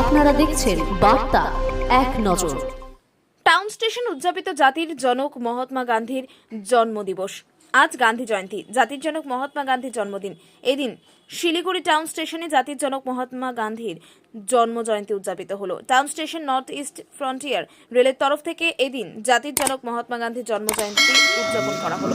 আপনারা দেখছেন বার্তা এক নজর। টাউন স্টেশন উদযাপিত জাতির জনক মহাত্মা গান্ধীর জন্মদিবস। আজ গান্ধী জয়ন্তী, জাতির জনক মহাত্মা গান্ধীর জন্মদিন। এদিন শিলিগুড়ি টাউন স্টেশনে জাতির জনক মহাত্মা গান্ধীর জন্ম জয়ন্তী উদযাপিত হলো। Town station north east frontier রেলের তরফ থেকে এদিন জাতির জনক মহাত্মা গান্ধীর জন্ম জয়ন্তী উদযাপন করা হলো।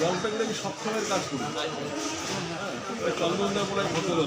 জলপাইগুড়ি আমি সময়ের কাজ করি। হ্যাঁ, চন্দনদা বলে হোটেল